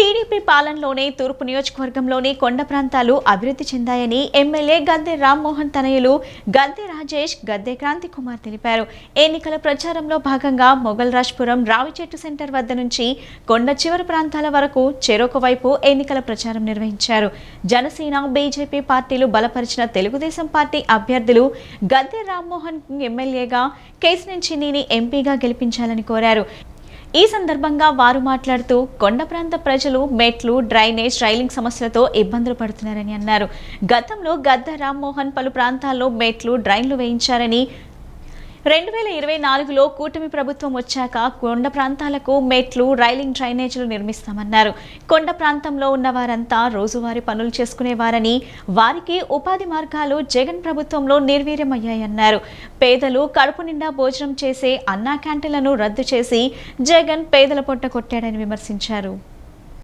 TDP పాలనలోనే తూర్పు నియోజకవర్గంలోని కొండ ప్రాంతాలు అభివృద్ధి చెందాయని ఎమ్మెల్యే గద్దె రామ్మోహన్ తనయులు గద్దె రాజేష్ గద్దె క్రాంతి కుమార్ తెలిపారు. ఎన్నికల ప్రచారంలో భాగంగా మొగల్ రాజ్పురం రావిచెట్టు సెంటర్ వద్ద నుంచి కొండ చివరి ప్రాంతాల వరకు చెరొక వైపు ఎన్నికల ప్రచారం నిర్వహించారు. జనసేన బీజేపీ పార్టీలు బలపరిచిన తెలుగుదేశం పార్టీ అభ్యర్థులు గద్దె రామ్మోహన్ ఎమ్మెల్యేగా కేసు కేసినేని ఎంపీగా గెలిపించాలని కోరారు. ఈ సందర్భంగా వారు మాట్లాడుతూ కొండ ప్రాంత ప్రజలు మెట్లు డ్రైనేజ్ రైలింగ్ సమస్యలతో ఇబ్బందులు పడుతున్నారని అన్నారు. గతంలో గద్ద రామ్మోహన్ పలు ప్రాంతాల్లో మెట్లు డ్రైన్లు వేయించారని రెండు వేల ఇరవై నాలుగులో కూటమి ప్రభుత్వం వచ్చాక కొండ ప్రాంతాలకు మెట్లు రైలింగ్ డ్రైనేజీలు నిర్మిస్తామన్నారు. కొండ ప్రాంతంలో ఉన్న వారంతా రోజువారీ పనులు చేసుకునేవారని వారికి ఉపాధి మార్గాలు జగన్ ప్రభుత్వంలో నిర్వీర్యమయ్యాయన్నారు. పేదలు కడుపు నిండా భోజనం చేసే అన్నా క్యాంటీన్లను రద్దు చేసి జగన్ పేదల పొట్ట కొట్టాడని విమర్శించారు.